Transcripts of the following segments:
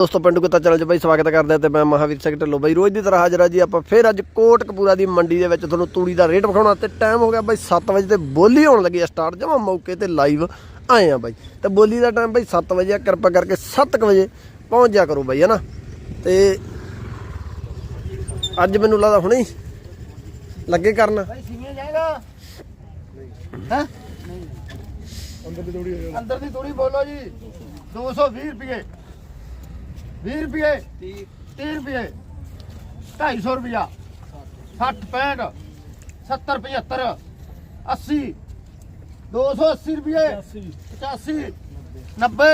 ਦੋਸਤੋ ਪਿੰਡੂ ਕੁੱਤਾ ਚੈਨਲ 'ਚ ਬਾਈ ਸਵਾਗਤ ਕਰਦਾ ਤੇ ਮੈਂ ਮਹਾਵੀਰ ਸਿੰਘ ਢੱਲੋ। ਬਾਈ ਰੋਜ਼ ਦੀ ਤਰ੍ਹਾਂ ਹਾਜ਼ਰ ਆ ਜੀ ਆਪਾਂ ਫੇਰ ਅੱਜ ਕੋਟ ਦੀ ਮੰਡੀ ਦੇ ਵਿੱਚ ਤੁਹਾਨੂੰ ਤੂੜੀ ਦਾ ਰੇਟ ਵਿਖਾਉਣਾ ਤੇ ਟਾਈਮ ਹੋ ਗਿਆ ਬਾਈ 7 ਵਜੇ ਤੇ ਬੋਲੀ ਹੋਣ ਲੱਗੀ ਸਟਾਰਟ ਜਮਾ ਮੌਕੇ ਤੇ ਲਾਈਵ ਆਏ ਆ ਬਾਈ। ਤੇ ਬੋਲੀ ਦਾ ਟਾਈਮ ਬਾਈ 7 ਵਜੇ ਆ ਕਿਰਪਾ ਕਰਕੇ 7:00 ਵਜੇ ਪਹੁੰਚ ਜਾ ਕਰੋ ਬਾਈ ਹਨਾ? ਤੇ ਅੱਜ ਮੈਨੂੰ ਲੱਗਦਾ ਹੁਣੇ ਲੱਗੇ ਕਰਨ। ਬਾਈ ਸਿਵੇਂ ਜਾਏਗਾ? ਹਾਂ? ਅੰਦਰ ਅੰਦਰ ਦੀ ਤੂੜੀ ਬੋਲੋ ਜੀ 220 ਰੁਪਏ। 20 ਰੁਪਏ 30 ਰੁਪਏ 250 ਰੁਪਿਆ 60 65 70 75 80 280 ਰੁਪਏ 85 90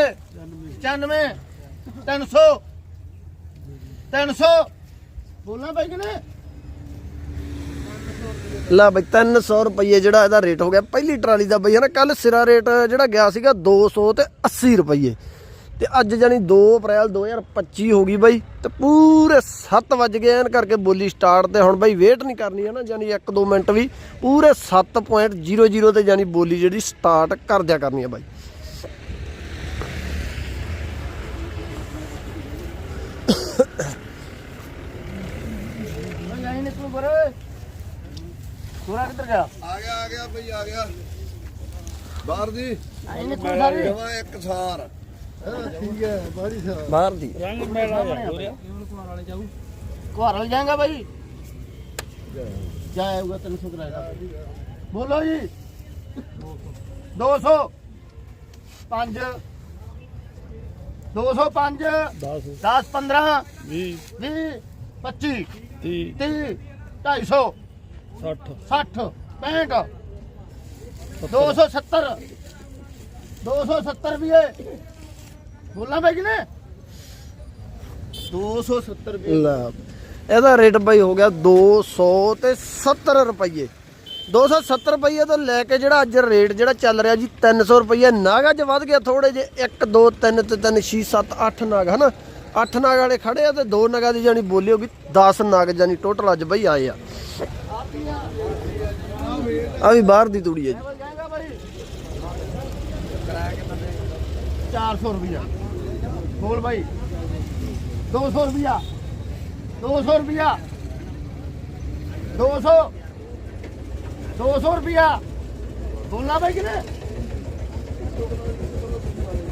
95 300 300 ਬੋਲਣਾ ਬਾਈ ਕਿਨੇ? ਲੈ ਬਈ 300 ਰੁਪਏ ਜਿਹੜਾ ਇਹਦਾ ਰੇਟ ਹੋ ਗਿਆ। ਪਹਿਲੀ ਟਰਾਲੀ ਦਾ ਬਈ, ਹਨਾ ਕੱਲ ਸਿਰਾ ਰੇਟ ਜਿਹੜਾ ਗਿਆ ਸੀਗਾ 200 ਤੇ 80 ਰੁਪਏ ਤੇ ਅੱਜ ਜਾਨੀ 2 ਅਪ੍ਰੈਲ 2025 ਹੋ ਗਈ ਬਾਈ ਤੇ ਪੂਰੇ 7 ਵਜ ਗਏ ਐਨ ਕਰਕੇ ਬੋਲੀ ਸਟਾਰਟ ਤੇ ਹੁਣ ਬਾਈ ਵੇਟ ਨਹੀਂ ਕਰਨੀ ਹੈ ਜਾਨੀ 1-2 ਮਿੰਟ ਵੀ ਪੂਰੇ 7.00 ਤੇ ਜਾਨੀ ਬੋਲੀ ਜਿਹੜੀ ਸਟਾਰਟ ਕਰ ਦਿਆ ਕਰਨੀ ਹੈ ਬਾਈ। ਬਾਹਰ ਦੀ। ਆਏ ਨੇ ਕੋਰਾ ਇੱਕ ਸਾਰ। ਠੀਕ ਹੈ ਬਾਹਰੀ ਸਾਹਿਬ ਬਾਹਰ ਦੀ ਰੰਗ ਮੇਲਾ। ਹੋ ਰਿਹਾ ਕੁਹਾਰ ਵਾਲੇ ਜਾਊ। ਕੁਹਾਰ ਵਾਲੇ ਜਾਏਗਾ ਭਾਈ ਜਾਏਗਾ। 300 ਕਰਾਏਗਾ ਬੋਲੋ ਜੀ। 200 5 205 10 10 15 20 20 25 30 30 250 60 60 65 270 270 ਰੁਪਏ ਬੋਲਾਂ ਬਾਈ ਕਿਨੇ 270 ਰੁਪਏ। ਲੈ ਇਹਦਾ ਰੇਟ ਬਾਈ ਹੋ ਗਿਆ 200 ਤੇ 70 ਰੁਪਏ 270 ਰੁਪਏ ਤੋਂ ਲੈ ਕੇ ਜਿਹੜਾ ਅੱਜ ਰੇਟ ਜਿਹੜਾ ਚੱਲ ਰਿਹਾ ਜੀ 300 ਰੁਪਏ ਨਾਗ ਅੱਜ ਵੱਧ ਗਿਆ ਥੋੜੇ ਜੇ 1 2 3 ਤੇ 3 6 7 8 ਹਨਾ? 8 ਨਾਗ ਵਾਲੇ ਖੜੇ ਆ ਤੇ ਦੋ ਨਾਗਾਂ ਦੀ ਜਾਨੀ ਬੋਲੀ ਹੋਗੀ 10 ਨਾਗ ਜਾਨੀ ਟੋਟਲ ਅੱਜ ਬਈ ਆਏ ਆ। ਆ ਵੀ ਬਾਹਰ ਦੀ ਤੂੜੀ ਹੈ ਜੀ। 400 ਰੁਪਏ ਬੋਲ ਭਾਈ 200 ਰੁਪਿਆ 200 ਰੁਪਿਆ 200 200 ਰੁਪਿਆ ਬੋਲਣਾ ਭਾਈ ਕਿਨੇ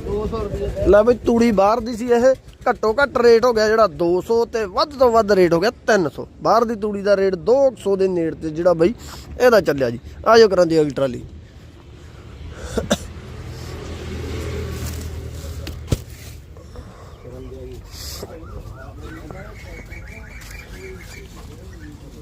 200 ਰੁਪਿਆ ਲੈ ਬਈ, ਤੂੜੀ ਬਾਹਰ ਦੀ ਸੀ ਇਹ। ਘੱਟੋ ਘੱਟ ਰੇਟ ਹੋ ਗਿਆ ਜਿਹੜਾ 200 ਤੇ ਵੱਧ ਤੋਂ ਵੱਧ ਰੇਟ ਹੋ ਗਿਆ 300 ਬਾਹਰ ਦੀ ਤੂੜੀ ਦਾ ਰੇਟ 200 ਦੇ ਨੇੜ ਤੇ ਜਿਹੜਾ ਬਈ, ਇਹਦਾ ਚੱਲਿਆ ਜੀ। ਆਜੋ ਕਰਾਂ ਦੀ ਅਗਲੀ ਟਰਾਲੀ।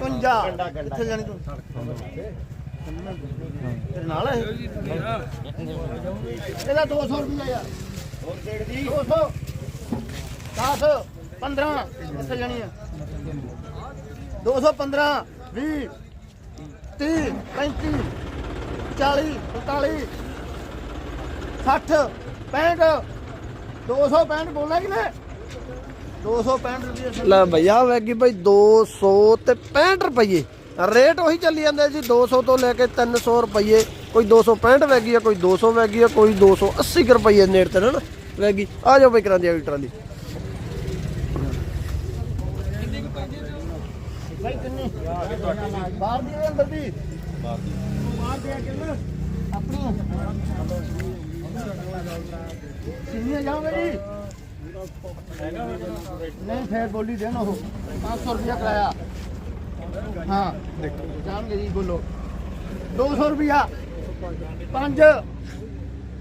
ਪੰਜਾ ਕਿੱਥੇ ਜਾਣੀ ਤੂੰ। ਤੇਰੇ ਨਾਲ ਹੈ ਇਹਦਾ 200 ਰੁਪਏ ਯਾਰ। 200 10 15 ਕਿੱਥੇ ਜਾਣੀ ਹੈ 215 20 30 35 40 45 60 65 265 ਬੋਲਣਾ ਕਿ ਨਹੀਂ 265 ਰੁਪਏ ਲੈ ਭਈਆ ਵੈਗੀ ਬਈ 200 ਤੇ 65 ਰੁਪਏ। ਰੇਟ ਉਹੀ ਚੱਲੀ ਜਾਂਦੇ ਜੀ 200 ਤੋਂ ਲੈ ਕੇ 300 ਰੁਪਏ। ਕੋਈ 265 ਵੈਗੀ ਆ ਕੋਈ 200 ਵੈਗੀ ਆ ਕੋਈ 280 ਕੁ ਰੁਪਏ ਨੇੜੇ ਤੇ ਨਾ ਵੈਗੀ ਆ ਜਾਓ ਬਈ ਕਰਾਂ ਦੀ ਅਗਲੀ ਟਰਾਲੀ ਭਾਈ ਕਿੰਨੀ? ਬਾਹਰ ਦੀ ਅੰਦਰ ਦੀ ਬਾਹਰ ਦੀ ਬਾਹਰ ਦੀ ਕਿੰਨਾ ਆਪਣੀ। ਕਿੰਨੀ ਜਾਓਗੇ ਜੀ? ਨਹੀਂ ਫੇਰ ਬੋਲੀ ਦੇਣਾ ਉਹ। 500 ਰੁਪਇਆ ਕਰਾਇਆ। ਹਾਂ। ਜਾਣਗੇ ਜੀ ਬੋਲੋ। 200 ਰੁਪਇਆ। 5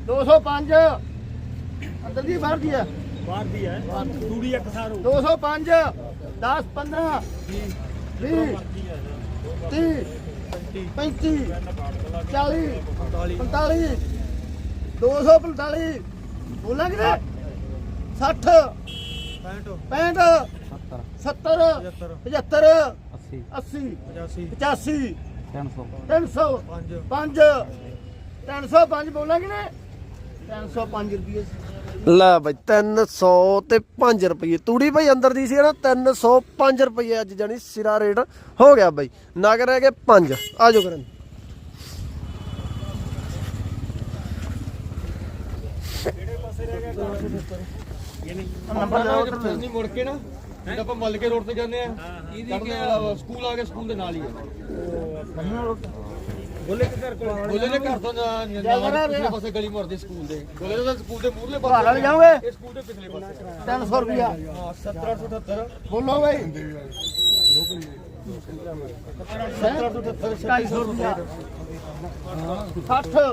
205 ਅੰਦਰ ਦੀ ਬਾਹਰ ਦੀ ਹੈ? ਬਾਹਰ ਦੀ ਹੈ। ਦੂੜੀ ਇੱਕ ਸਾਰੂ 205 10 15 20 30 35 40 45 245 ਬੋਲਾਂਗੇ। 60 65 70 75 80 85 300 5 305 ਬੋਲਾਂਗੇ ਨੇ 305 ਰੁਪਏ ਲੈ ਬਈ 300 ਤੇ 5 ਰੁਪਏ ਤੂੜੀ ਬਈ ਅੰਦਰ ਦੀ ਸੀ ਨਾ 305 ਰੁਪਏ ਅੱਜ ਜਾਨੀ ਸਿਰਾ ਰੇਟ। ਹੋ ਗਿਆ ਬਈ ਨਗ ਰਹਿ ਗਏ 5 ਆਜੋ ਕਰਨ ਨੰਬਰ ਲੈ ਉਧਰ ਨਹੀਂ ਮੁੜ ਕੇ ਨਾ ਜਿਹੜਾ ਆਪਾਂ ਮੱਲ ਕੇ ਰੋਡ ਤੇ ਜਾਂਦੇ ਆ ਇਹਦੀ ਸਕੂਲ ਆ ਕੇ ਸਕੂਲ ਦੇ ਨਾਲ ਹੀ ਆ। ਦੇ ਘਰ ਕੋਲ? ਗੋਲੇ ਦੇ ਘਰ ਤੋਂ ਨਾ- ਨਾ ਪਿਛਲੇ ਪਾਸੇ ਗਲੀ ਮੁੜਦੀ ਸਕੂਲ ਦੇ। ਗੋਲੇ ਦੇ ਸਕੂਲ ਦੇ ਮੂਹਰਲੇ ਘਰ ਪਾਸੇ ਜਾਓਗੇ? ਇਹ ਸਕੂਲ ਦੇ ਪਿਛਲੇ ਪਾਸੇ 300 ਰੁਪਿਆ ਹਾਂ 7878 ਬੋਲੋ ਬਈ। 250 ਰੁਪਿਆ 60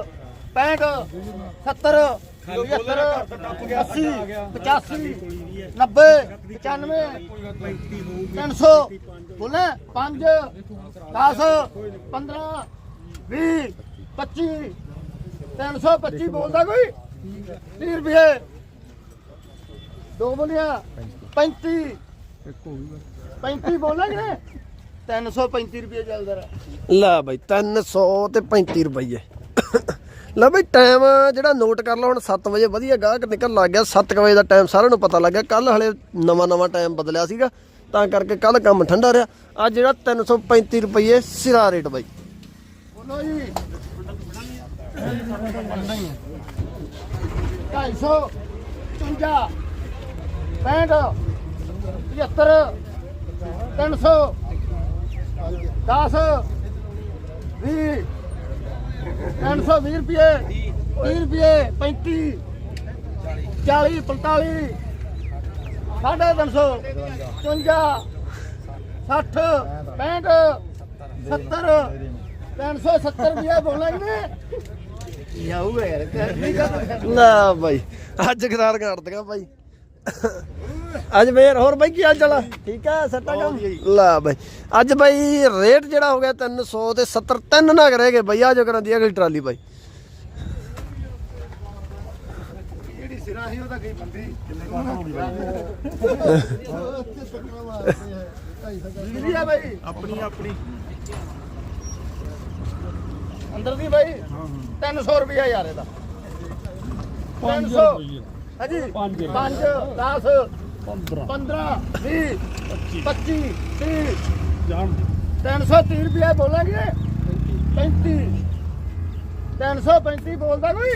65 70 75 80 85 90 95 300 ਬੋਲੇ 5 10 15 20 25 325 ਬੋਲਦਾ ਕੋਈ? 30 ਰੁਪਏ ਦੋ ਬੋਲਿਆ 35 35 ਬੋਲਾਂ ਕਿ ਨੇ 335 ਰੁਪਏ ਚੱਲਦਾ ਰਿਹਾ। ਲੈ ਬਈ 300 ਤੇ 35 ਰੁਪਏ। ਲੈ ਬਈ ਟਾਈਮ ਜਿਹੜਾ ਨੋਟ ਕਰ ਲਓ ਹੁਣ 7 ਵਜੇ ਵਧੀਆ ਗਾਹਕ ਨਿਕਲ ਲੱਗ ਗਿਆ। 7 ਵਜੇ ਦਾ ਟਾਈਮ ਸਾਰਿਆਂ ਨੂੰ ਪਤਾ ਲੱਗ ਗਿਆ ਕੱਲ ਹਲੇ ਨਵਾਂ ਨਵਾਂ ਟਾਈਮ ਬਦਲਿਆ ਸੀਗਾ। ਤਾਂ ਕਰਕੇ ਕੱਲ ਕੰਮ ਠੰਡਾ ਰਿਹਾ। ਅੱਜ ਜਿਹੜਾ 335 ਰੁਪਏ ਸਿਰਾ ਰੇਟ ਬਾਈ। ਬੋਲੋ ਜੀ। 250 55 65 75 300 10 20 320 ਰੁਪਏ 30 ਰੁਪਏ 35 40 45 ਸਾਢੇ 300 55 60 65 70 370 ਰੁਪਏ ਬੋਲਾਂਗੇ ਨੇ। ਯਾਊਗਾ ਯਾਰ ਕਰਨੀ ਕਰ ਲੈ ਬਾਈ ਅੱਜ ਕਰਾਰ ਕਰ ਦਗਾ ਬਾਈ। ਅੱਜ ਫੇਰ ਹੋਰ ਬਾਈ ਕੀ ਹਾਲ ਚਾਲ ਆ? ਠੀਕ ਆ ਸੱਟਾ ਕੰਮ? ਲੈ ਬਾਈ ਅੱਜ ਬਾਈ ਰੇਟ ਜਿਹੜਾ ਹੋ ਗਿਆ 300 ਤੇ 70 ਤਿੰਨ ਨਗ ਰਹਿ ਗਏ ਬਾਈ ਆਜੋ ਕਰਾਂ ਦੀ ਅਗਲੀ ਟਰਾਲੀ ਬਾਈ। ਜਿਹੜੀ ਸਿਰਾ ਸੀ ਉਹਦਾ ਕਈ ਬੰਦੀ। ਕਿੰਨੇ ਆ ਬਾਈ? ਆਪਣੀ ਆਪਣੀ। ਅੰਦਰ ਦੀ ਬਾਈ? 300 ਰੁਪਿਆ ਯਾਰ ਇਹਦਾ। 500 ਹਾਂਜੀ। 5 5 10 15 20 25 30 330 ਰੁਪਿਆ ਬੋਲਾਂਗੇ। 35 335 ਬੋਲਦਾ ਕੋਈ?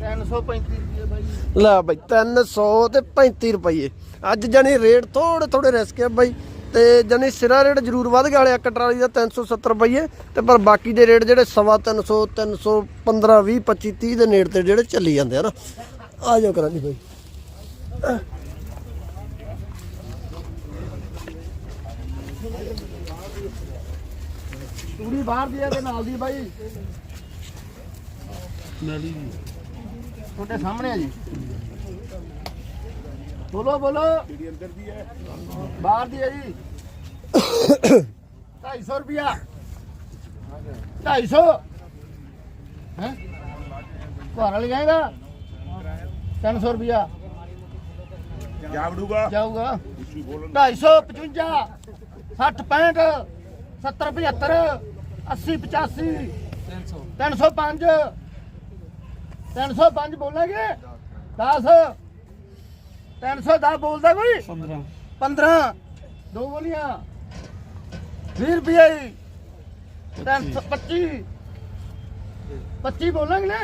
335 ਰੁਪਏ ਬਾਈ। ਲੈ ਬਾਈ 300 ਤੇ 35 ਰੁਪਏ ਅੱਜ ਜਾਨੀ ਰੇਟ ਥੋੜੇ ਥੋੜੇ ਰਿਸਕ ਆ ਬਾਈ। ਤੇ ਜਾਨੀ ਸਿਰਾ ਰੇਟ ਜ਼ਰੂਰ ਵੱਧ ਗਿਆ ਹਲੇ ਇੱਕ ਟਰਾਲੀ ਦਾ 370 ਰੁਪਏ ਤੇ ਪਰ ਬਾਕੀ ਦੇ ਰੇਟ ਜਿਹੜੇ ਸਵਾ 300 315 20 25 30 ਦੇ ਨੇੜ ਤੇ ਜਿਹੜੇ ਚੱਲੀ ਜਾਂਦੇ ਆ ਨਾ। ਆ ਜਾਓ ਕਰਾਂ ਜੀ ਬਾਈ। ਤੂੜੀ ਬਾਹਰ ਦੀ ਹੈ ਤੇ ਨਾਲ ਦੀ ਬਾਈ। ਨਾਲੀ ਤੁਹਾਡੇ ਸਾਹਮਣੇ ਆ ਜੀ। ਬੋਲੋ ਬੋਲੋ। ਜਿਹੜੀ ਅੰਦਰ ਦੀ ਹੈ। ਬਾਹਰ ਦੀ ਹੈ ਜੀ। 250 ਰੁਪਿਆ 250 ਹੈ? ਘਰ ਵਾਲੀ ਜਾਏਗਾ 300 ਰੁਪਿਆ ਜਾਵੜੂਗਾ। ਜਾਊਗਾ। 250 55 60 65 70 75 80 85 305 305 ਬੋਲਾਂਗੇ? 10 310 ਬੋਲਦਾ ਕੋਈ? 15 15 ਦੋ ਬੋਲੀਆਂ। 20 ਰੁਪਏ 325 25 ਬੋਲਾਂਗੇ ਨਾ?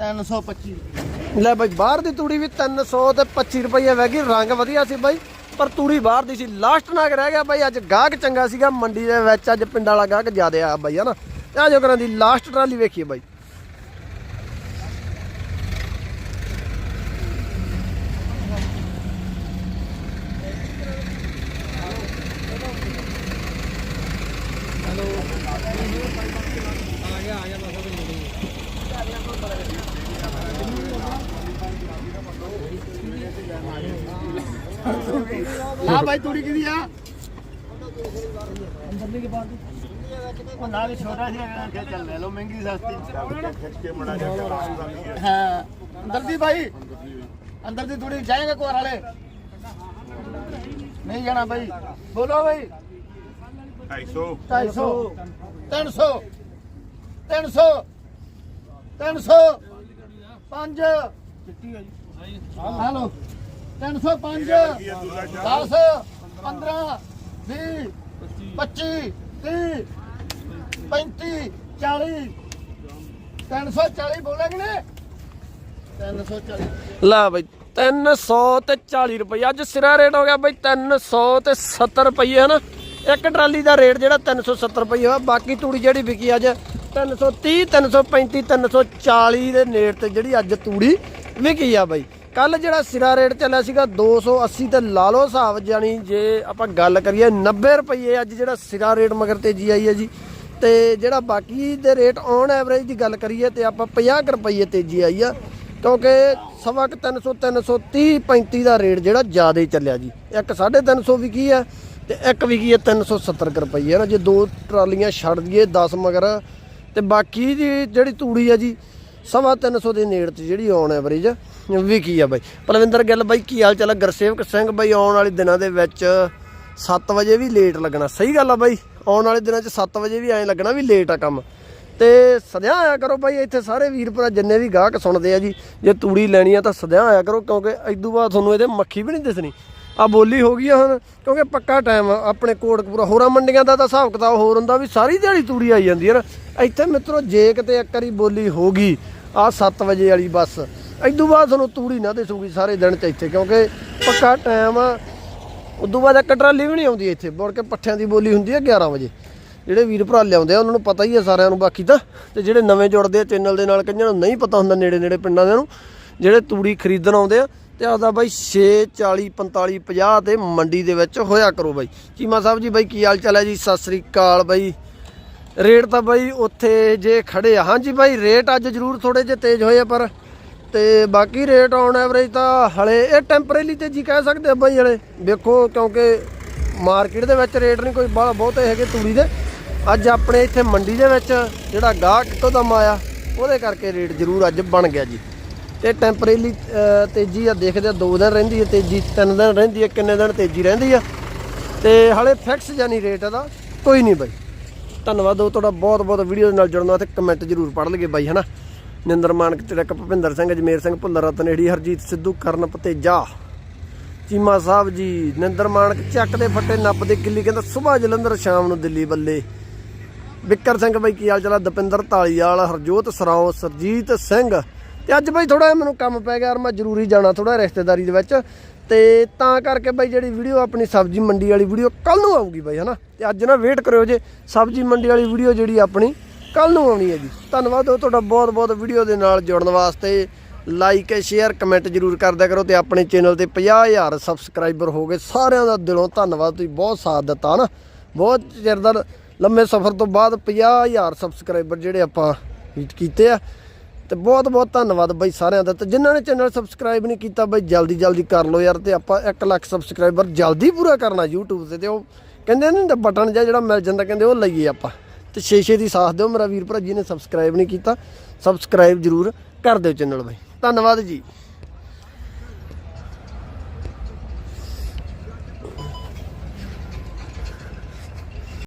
325 ਲੈ ਬਾਈ ਬਾਹਰ ਦੀ ਤੂੜੀ ਵੀ 300 ਤੇ 25 ਰੁਪਏ ਵੈਗੀ ਰੰਗ ਵਧੀਆ ਸੀ ਬਾਈ। ਪਰ ਤੂੜੀ ਬਾਹਰ ਦੀ ਸੀ। ਲਾਸਟ ਨਾਗ ਰਹਿ ਗਿਆ ਬਾਈ ਅੱਜ ਗਾਹਕ ਚੰਗਾ ਸੀਗਾ ਮੰਡੀ ਦੇ ਵਿੱਚ ਅੱਜ ਪਿੰਡ ਵਾਲਾ ਗਾਹਕ ਜ਼ਿਆਦਾ ਆ ਬਾਈ ਹਨਾ। ਆ ਜੋ ਕਰਾਂ ਦੀ ਲਾਸਟ ਟਰਾਲੀ ਵੇਖੀਏ ਬਾਈ। ਲਾ ਭਾਈ ਤੂੜੀ ਕਿਹਦੀ ਆ? ਅੰਦਰਲੀ ਕੇ ਬਾਹਰ ਉਹ ਨਾਲ ਹੀ ਛੋਟਾ ਜਿਹਾ ਕਿ ਚੱਲ ਲੈ ਲਓ ਮਹਿੰਗੀ ਸਸਤੀ। ਜਾ ਹਾਂ ਅੰਦਰ ਦੀ ਭਾਈ ਅੰਦਰ ਦੀ ਤੂੜੀ ਜਾਏਗਾ ਕੋਰ ਵਾਲੇ। ਨਹੀਂ ਜਾਣਾ ਬਾਈ। ਬੋਲੋ ਬਾਈ। 250 250 300 300 300 5 ਹਲੋ 305 10 15 20 25 30 35 40 340 ਬੋਲਾਂਗੇ ਨੇ 340 ਲੈ ਬਈ 300 ਤੇ 40 ਰੁਪਏ ਅੱਜ ਸਿਰਾ ਰੇਟ ਹੋ ਗਿਆ ਬਈ 300 ਤੇ 70 ਰੁਪਏ ਹਨਾ ਇੱਕ ਟਰਾਲੀ ਦਾ ਰੇਟ ਜਿਹੜਾ 370 ਰੁਪਏ ਹੋਇਆ। ਬਾਕੀ ਤੂੜੀ ਜਿਹੜੀ ਵਿਕੀ ਅੱਜ 330 335 340 ਦੇ ਨੇੜ ਤੇ ਜਿਹੜੀ ਅੱਜ ਤੂੜੀ ਵਿਕੀ ਆ ਬਾਈ। ਕੱਲ ਜਿਹੜਾ ਸਿਰਾ ਰੇਟ ਚੱਲਿਆ ਸੀਗਾ 280 ਤੇ ਲਾ ਲਓ ਹਿਸਾਬ ਜਾਨੀ ਜੇ ਆਪਾਂ ਗੱਲ ਕਰੀਏ 90 ਰੁਪਏ ਅੱਜ ਜਿਹੜਾ ਸਿਰਾ ਰੇਟ ਮਗਰ ਤੇਜ਼ੀ ਆਈ ਹੈ ਜੀ। ਤੇ ਜਿਹੜਾ ਬਾਕੀ ਦੇ ਰੇਟ ਔਨ ਐਵਰੇਜ ਦੀ ਗੱਲ ਕਰੀਏ ਤੇ ਆਪਾਂ 50 ਕੁ ਰੁਪਏ ਤੇਜ਼ੀ ਆਈ ਆ, ਕਿਉਂਕਿ ਸਵਾ ਕੁ 300 330 35 ਦਾ ਰੇਟ ਜਿਹੜਾ ਜ਼ਿਆਦਾ ਚੱਲਿਆ ਜੀ। ਇੱਕ 350 ਵਿਕੀ ਆ ਤੇ ਇੱਕ ਵਿਕੀ ਹੈ 370 ਕੁ ਰੁਪਏ ਨਾ, ਜੇ ਦੋ ਟਰਾਲੀਆਂ ਛੱਡ ਦਈਏ 10 ਮਗਰ। ਤੇ ਬਾਕੀ ਦੀ ਜਿਹੜੀ ਤੂੜੀ ਆ ਜੀ, ਸਵਾ 300 ਦੇ ਨੇੜ ਤੇ ਜਿਹੜੀ ਔਨ ਐਵਰੇਜ ਵੀ ਕੀ ਆ ਬਾਈ? ਪਲਵਿੰਦਰ ਗਿੱਲ ਬਾਈ, ਕੀ ਹਾਲ ਚਾਲ ਆ? ਗੁਰਸੇਵਕ ਸਿੰਘ ਬਾਈ, ਆਉਣ ਵਾਲੇ ਦਿਨਾਂ ਦੇ ਵਿੱਚ 7 ਵਜੇ ਵੀ ਲੇਟ ਲੱਗਣਾ। ਸਹੀ ਗੱਲ ਆ ਬਾਈ, ਆਉਣ ਵਾਲੇ ਦਿਨਾਂ 'ਚ 7 ਵਜੇ ਵੀ ਐਂ ਲੱਗਣਾ ਵੀ ਲੇਟ ਆ ਕੰਮ। ਤੇ ਸਦਿਆਂ ਆਇਆ ਕਰੋ ਬਾਈ, ਇੱਥੇ ਸਾਰੇ ਵੀਰ ਭਰਾ ਜਿੰਨੇ ਵੀ ਗਾਹਕ ਸੁਣਦੇ ਆ ਜੀ, ਜੇ ਤੂੜੀ ਲੈਣੀ ਆ ਤਾਂ ਸਦਿਆਂ ਆਇਆ ਕਰੋ, ਕਿਉਂਕਿ ਇਦੋਂ ਬਾਅਦ ਤੁਹਾਨੂੰ ਇਹਦੇ ਮੱਖੀ ਵੀ ਨਹੀਂ ਦਿਸਣੀ। ਆ ਬੋਲੀ ਹੋ ਗਈ ਆ ਹੁਣ, ਕਿਉਂਕਿ ਪੱਕਾ ਟਾਈਮ ਆਪਣੇ ਕੋਟਕਪੂਰਾ, ਹੋਰਾਂ ਮੰਡੀਆਂ ਦਾ ਤਾਂ ਹਿਸਾਬ ਕਿਤਾਬ ਹੋਰ ਹੁੰਦਾ ਵੀ ਸਾਰੀ ਦਿਹਾੜੀ ਤੂੜੀ ਆਈ ਜਾਂਦੀ ਹੈ ਨਾ। ਇੱਥੇ ਮਿੱਤਰੋ, ਜੇ ਕਿਤੇ ਇੱਕ ਵਾਰੀ ਬੋਲੀ ਹੋ ਗਈ, ਆ 7 ਵਜੇ ਵਾਲੀ ਬੱਸ। ਤੋਂ ਬਾਅਦ ਤੁਹਾਨੂੰ ਤੂੜੀ ਨਾ ਦਿਸੂਗੀ ਸਾਰੇ ਦਿਨ ਚ ਇੱਥੇ, ਕਿਉਂਕਿ ਪੱਕਾ ਟਾਈਮ ਆ। ਉਦੋਂ ਬਾਅਦ ਇੱਕ ਟਰਾਲੀ ਵੀ ਨਹੀਂ ਆਉਂਦੀ ਇੱਥੇ, ਮੁੜ ਕੇ ਪੱਠਿਆਂ ਦੀ ਬੋਲੀ ਹੁੰਦੀ ਹੈ 11 ਵਜੇ। ਜਿਹੜੇ ਵੀਰ ਭਰਾ ਲਿਆਉਂਦੇ ਆ, ਉਹਨਾਂ ਨੂੰ ਪਤਾ ਹੀ ਹੈ ਸਾਰਿਆਂ ਨੂੰ, ਬਾਕੀ ਤਾਂ ਤੇ ਜਿਹੜੇ ਨਵੇਂ ਜੁੜਦੇ ਆ ਚੈਨਲ ਦੇ ਨਾਲ ਕਈਆਂ ਨੂੰ ਨਹੀਂ ਪਤਾ ਹੁੰਦਾ ਨੇੜੇ ਨੇੜੇ ਪਿੰਡਾਂ ਦੇ ਨੂੰ। ਜਿਹੜੇ ਤੂੜੀ ਖਰੀਦਣ ਆਉਂਦੇ ਆ, ਤੇ ਆਦਾ ਬਾਈ 6 40 45 50 ਤੇ ਮੰਡੀ ਦੇ ਵਿੱਚ ਹੋਇਆ ਕਰੋ ਬਾਈ। ਚੀਮਾ ਸਾਹਿਬ ਜੀ, ਬਾਈ ਕੀ ਹਾਲ ਚਾਲ ਹੈ ਜੀ? ਸਤਿ ਸ੍ਰੀ ਅਕਾਲ ਬਾਈ। ਰੇਟ ਤਾਂ ਬਾਈ ਉੱਥੇ ਜੇ ਖੜੇ ਆ। ਹਾਂਜੀ ਬਾਈ, ਰੇਟ ਅੱਜ ਜ਼ਰੂਰ ਥੋੜੇ ਜਿਹੇ ਤੇਜ਼ ਹੋਏ ਆ, ਪਰ ਤੇ ਬਾਕੀ ਰੇਟ ਔਨ ਐਵਰੇਜ ਤਾਂ ਹਲੇ ਇਹ ਟੈਂਪਰੇਰੀ ਤੇਜ਼ੀ ਕਹਿ ਸਕਦੇ ਆ ਬਾਈ ਹਲੇ। ਵੇਖੋ ਕਿਉਂਕਿ ਮਾਰਕੀਟ ਦੇ ਵਿੱਚ ਰੇਟ ਨਹੀਂ ਕੋਈ ਬਾਹਲਾ ਬਹੁਤੇ ਹੈਗੇ ਤੂੜੀ ਦੇ। ਅੱਜ ਆਪਣੇ ਇੱਥੇ ਮੰਡੀ ਦੇ ਵਿੱਚ ਜਿਹੜਾ ਗਾਹਕ ਤੋਂ ਦਮ ਆਇਆ, ਉਹਦੇ ਕਰਕੇ ਰੇਟ ਜ਼ਰੂਰ ਅੱਜ ਬਣ ਗਿਆ ਜੀ। ਤੇ ਟੈਂਪਰੇਰੀ ਤੇਜ਼ੀ ਆ, ਦੇਖਦੇ ਆ 2 ਦਿਨ ਰਹਿੰਦੀ ਹੈ ਤੇਜ਼ੀ 3 ਦਿਨ ਰਹਿੰਦੀ ਹੈ ਕਿੰਨੇ ਦਿਨ ਤੇਜ਼ੀ ਰਹਿੰਦੀ ਆ। ਤੇ ਹਲੇ ਫਿਕਸ ਜਾਨੀ ਰੇਟ ਇਹਦਾ, ਕੋਈ ਨਹੀਂ ਬਾਈ। ਧੰਨਵਾਦ ਉਹ ਤੁਹਾਡਾ ਬਹੁਤ ਬਹੁਤ ਵੀਡੀਓ ਦੇ ਨਾਲ ਜੁੜਨਾ ਵਾਸਤੇ ਕਮੈਂਟ ਜ਼ਰੂਰ ਪੜ੍ਹ ਲਈਏ ਬਾਈ, ਹਨਾ? ਨਿੰਦਰ ਮਾਨਕ ਚੜਕ ਭੁਪਿੰਦਰ ਸਿੰਘ ਜਮੇਰ ਸਿੰਘ, ਭੁੱਲਰ ਰਤਨੇੜੀ ਹਰਜੀਤ ਸਿੱਧੂ, ਕਰਨ ਭਤੇਜਾ। ਚੀਮਾ ਸਾਹਿਬ ਜੀ, ਨਿੰਦਰ ਮਾਨਕ ਚੱਕ ਦੇ ਫੱਟੇ ਨੱਪ ਦੇ ਕਿੱਲੀ, ਕਹਿੰਦਾ ਸਵੇਰ ਜਲੰਧਰ, ਸ਼ਾਮ ਨੂੰ ਦਿੱਲੀ ਬੱਲੇ। ਬਿੱਕਰ ਸਿੰਘ ਬਾਈ, ਕੀ ਹਾਲ ਚਾਲ ਦਪਿੰਦਰ ਢਾਲੀਵਾਲ ਹਰਜੋਤ ਸਰਾਓ ਸਰਜੀਤ ਸਿੰਘ। ਤੇ ਅੱਜ ਬਾਈ ਥੋੜਾ ਮੈਨੂੰ ਕੰਮ ਪੈ ਗਿਆ ਯਾਰ ਮੈਂ ਜ਼ਰੂਰੀ ਜਾਣਾ ਥੋੜਾ ਰਿਸ਼ਤੇਦਾਰੀ ਦੇ ਵਿੱਚ। ਤੇ ਤਾਂ ਕਰਕੇ ਬਾਈ ਜਿਹੜੀ ਵੀਡੀਓ, ਆਪਣੀ ਸਬਜ਼ੀ ਮੰਡੀ ਵਾਲੀ ਵੀਡੀਓ ਕੱਲ ਨੂੰ ਆਊਗੀ ਬਾਈ, ਹਨਾ? ਤੇ ਅੱਜ ਨਾ ਵੇਟ ਕਰਿਓ ਜੇ ਸਬਜ਼ੀ ਮੰਡੀ ਵਾਲੀ ਵੀਡੀਓ ਜਿਹੜੀ ਆਪਣੀ ਕੱਲ ਨੂੰ ਆਉਣੀ ਹੈ ਜੀ। ਧੰਨਵਾਦ ਉਹ ਤੁਹਾਡਾ ਬਹੁਤ ਬਹੁਤ ਵੀਡੀਓ ਦੇ ਨਾਲ ਜੁੜਨ ਵਾਸਤੇ। ਲਾਈਕ ਸ਼ੇਅਰ ਕਮੈਂਟ ਜਰੂਰ ਕਰਦਿਆ ਕਰੋ ਤੇ ਆਪਣੇ ਚੈਨਲ ਤੇ 50000 ਸਬਸਕ੍ਰਾਈਬਰ ਹੋ ਗਏ। ਸਾਰਿਆਂ ਦਾ ਦਿਲੋਂ ਧੰਨਵਾਦ। ਤੁਸੀਂ ਬਹੁਤ ਸਾਥ ਦਿੱਤਾ ਨਾ। ਬਹੁਤ ਚਿਰ ਦਾ ਲੰਮੇ ਸਫ਼ਰ ਤੋਂ ਬਾਅਦ 50000 ਸਬਸਕ੍ਰਾਈਬਰ ਜਿਹੜੇ ਆਪਾਂ ਹੀਟ ਕੀਤੇ ਆ। ਤੇ ਬਹੁਤ ਬਹੁਤ ਧੰਨਵਾਦ ਬਾਈ ਸਾਰਿਆਂ ਦਾ। ਤੇ ਜਿਨ੍ਹਾਂ ਨੇ ਚੈਨਲ ਸਬਸਕ੍ਰਾਈਬ ਨਹੀਂ ਕੀਤਾ ਬਾਈ, ਜਲਦੀ ਜਲਦੀ ਕਰ ਲਓ ਯਾਰ ਤੇ ਆਪਾਂ 1 ਲੱਖ ਸਬਸਕ੍ਰਾਈਬਰ ਜਲਦੀ ਪੂਰਾ ਕਰਨਾ YouTube ਤੇ ਤੇ ਉਹ ਕਹਿੰਦੇ ਨੇ ਬਟਨ ਜਿਹਾ ਜਿਹੜਾ ਮਿਲ ਜਾਂਦਾ, ਕਹਿੰਦੇ ਉਹ ਲਈਏ ਆਪਾਂ। ਤੇ ਛੇ ਛੇ ਦੀ ਸਾਥ ਦਿਓ। ਮੇਰਾ ਵੀਰ ਭਰਾ ਜੀ ਨੇ ਸਬਸਕ੍ਰਾਈਬ ਨਹੀਂ ਕੀਤਾ। ਸਬਸਕ੍ਰਾਈਬ ਜਰੂਰ ਕਰ ਦਿਓ ਚੈਨਲ ਬਾਈ। ਧੰਨਵਾਦ ਜੀ।